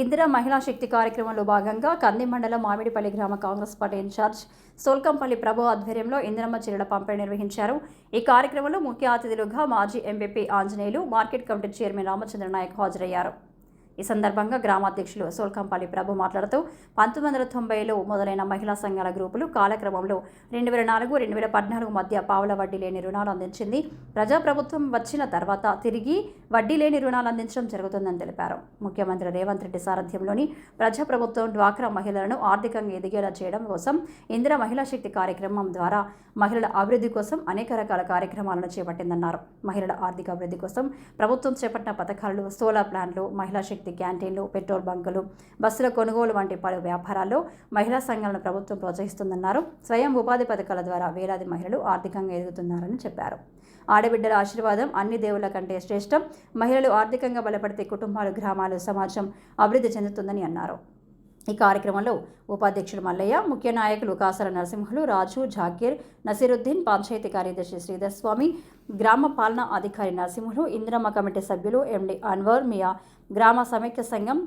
ఇందిరా మహిళా శక్తి కార్యక్రమంలో భాగంగా కంది మండలం మామిడిపల్లి గ్రామ కాంగ్రెస్ పార్టీ ఇన్ఛార్జ్ సోల్కంపల్లి ప్రభు ఆధ్వర్యంలో ఇందిరమ్మ చీరల పంపిణీ నిర్వహించారు. ఈ కార్యక్రమంలో ముఖ్య అతిథులుగా మాజీ MPP Anjaneyulu market committee chairman Ramachandra Nayak హాజరయ్యారు. ఈ సందర్భంగా గ్రామాధ్యక్షులు సోల్కంపల్లి ప్రభు మాట్లాడుతూ పంతొమ్మిది వందల తొంభైలో మొదలైన మహిళా సంఘాల గ్రూపులు కాలక్రమంలో రెండు వేల నాలుగు రెండు వేల పద్నాలుగు మధ్య పావుల వడ్డీ లేని రుణాలు అందించింది. ప్రజాప్రభుత్వం వచ్చిన తర్వాత తిరిగి వడ్డీ లేని రుణాలు అందించడం జరుగుతుందని తెలిపారు. ముఖ్యమంత్రి రేవంత్ రెడ్డి సారథ్యంలోని ప్రజాప్రభుత్వం డ్వాక్రా మహిళలను ఆర్థికంగా ఎదిగేలా చేయడం కోసం ఇందిరా మహిళా శక్తి కార్యక్రమం ద్వారా మహిళల అభివృద్ధి కోసం అనేక రకాల కార్యక్రమాలను చేపట్టిందన్నారు. మహిళల ఆర్థిక అభివృద్ధి కోసం ప్రభుత్వం చేపట్టిన పథకాలు సోలార్ ప్లాన్లు మహిళా శక్తి క్యాంటీన్లు పెట్రోల్ బంకులు బస్సుల కొనుగోలు వంటి పలు వ్యాపారాల్లో మహిళా సంఘాలను ప్రభుత్వం ప్రోత్సహిస్తుందన్నారు. స్వయం ఉపాధి పథకాల ద్వారా వేలాది మహిళలు ఆర్థికంగా ఎదుగుతున్నారని చెప్పారు. ఆడబిడ్డల ఆశీర్వాదం అన్ని దేవుళ్ళ కంటే శ్రేష్టం. మహిళలు ఆర్థికంగా బలపడితే కుటుంబాలు గ్రామాలు సమాజం అభివృద్ధి చెందుతుందని అన్నారు. ఈ కార్యక్రమంలో ఉపాధ్యక్షుడు మల్లయ్య ముఖ్య నాయకులు కాసర నరసింహులు రాజు జాకీర్ నసీరుద్దీన్ పంచాయతీ కార్యదర్శి శ్రీధర్ స్వామి గ్రామ పాలనా అధికారి నరసింహులు ఇందిరమ్మ కమిటీ సభ్యులు ఎండి అన్వర్ మియా గ్రామ సమైక్య సంఘం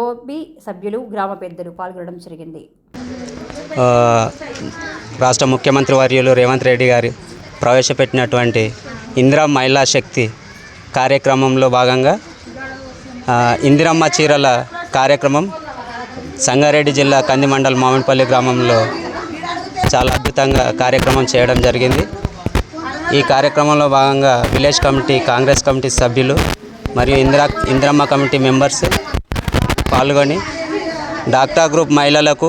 ఓబి సభ్యులు గ్రామ పెద్దలు పాల్గొనడం జరిగింది. రాష్ట్ర ముఖ్యమంత్రి వర్యులు రేవంత్ రెడ్డి గారు ప్రవేశపెట్టినటువంటి ఇందిరా మహిళా శక్తి కార్యక్రమంలో భాగంగా ఇందిరమ్మ చీరల కార్యక్రమం సంగారెడ్డి జిల్లా కందిమండల్ మామిడిపల్లి గ్రామంలో చాలా అద్భుతంగా కార్యక్రమం చేయడం జరిగింది. ఈ కార్యక్రమంలో భాగంగా విలేజ్ కమిటీ కాంగ్రెస్ కమిటీ సభ్యులు మరియు ఇందిరా ఇందిరమ్మ కమిటీ మెంబర్స్ పాల్గొని డాక్టర్ గ్రూప్ మహిళలకు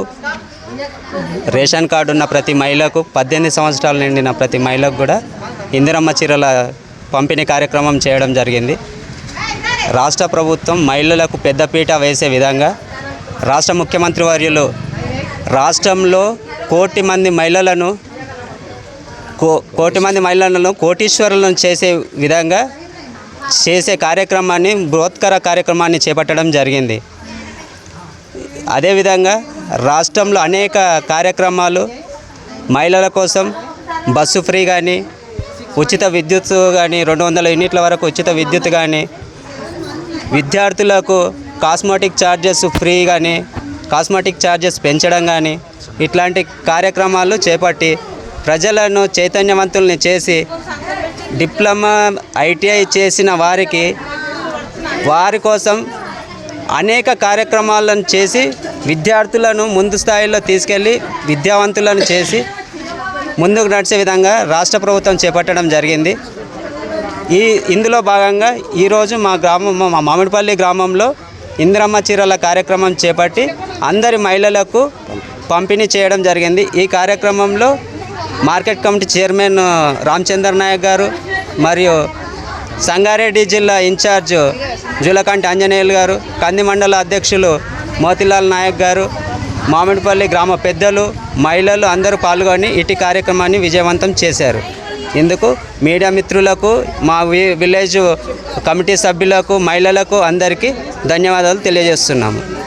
రేషన్ కార్డు ఉన్న ప్రతి మహిళకు పద్దెనిమిది సంవత్సరాలు నిండిన ప్రతి మహిళకు కూడా ఇందిరమ్మ చీరల పంపిణీ కార్యక్రమం చేయడం జరిగింది. రాష్ట్ర ప్రభుత్వం మహిళలకు పెద్దపీట వేసే విధంగా రాష్ట్ర ముఖ్యమంత్రి వర్యులు రాష్ట్రంలో కోటి మంది మహిళలను కో కోటి మంది మహిళలను కోటీశ్వరులను చేసే విధంగా చేసే కార్యక్రమాన్ని బృహత్కర కార్యక్రమాన్ని చేపట్టడం జరిగింది. అదేవిధంగా రాష్ట్రంలో అనేక కార్యక్రమాలు మహిళల కోసం బస్సు ఫ్రీ కానీ ఉచిత విద్యుత్ కానీ రెండు వందల యూనిట్ల వరకు ఉచిత విద్యుత్ కానీ విద్యార్థులకు కాస్మెటిక్ ఛార్జెస్ ఫ్రీ కానీ కాస్మెటిక్ ఛార్జెస్ పెంచడం కానీ ఇట్లాంటి కార్యక్రమాలు చేపట్టి ప్రజలను చైతన్యవంతుల్ని చేసి డిప్లొమా ఐటీఐ చేసిన వారికి వారి కోసం అనేక కార్యక్రమాలను చేసి విద్యార్థులను ముందు స్థాయిలో తీసుకెళ్ళి విద్యావంతులను చేసి ముందుకు నడిచే విధంగా రాష్ట్ర ప్రభుత్వం చేపట్టడం జరిగింది. ఈ ఇందులో భాగంగా ఈరోజు మా గ్రామం మా మామిడిపల్లి గ్రామంలో ఇందిరమ్మ చీరల కార్యక్రమం చేపట్టి అందరి మహిళలకు పంపిణీ చేయడం జరిగింది. ఈ కార్యక్రమంలో market committee chairman Ramachandra Nayak గారు మరియు సంగారెడ్డి జిల్లా ఇన్ఛార్జ్ జులకంటి ఆంజనేయులు గారు కంది మండల అధ్యక్షులు మోతిలాల్ నాయక్ గారు మామిడిపల్లి గ్రామ పెద్దలు మహిళలు అందరూ పాల్గొని ఇటు కార్యక్రమాన్ని విజయవంతం చేశారు. ఇందుకు మీడియా మిత్రులకు మా వి- విలేజ్ కమిటీ సభ్యులకు మహిళలకు అందరికీ ధన్యవాదాలు తెలియజేస్తున్నాము.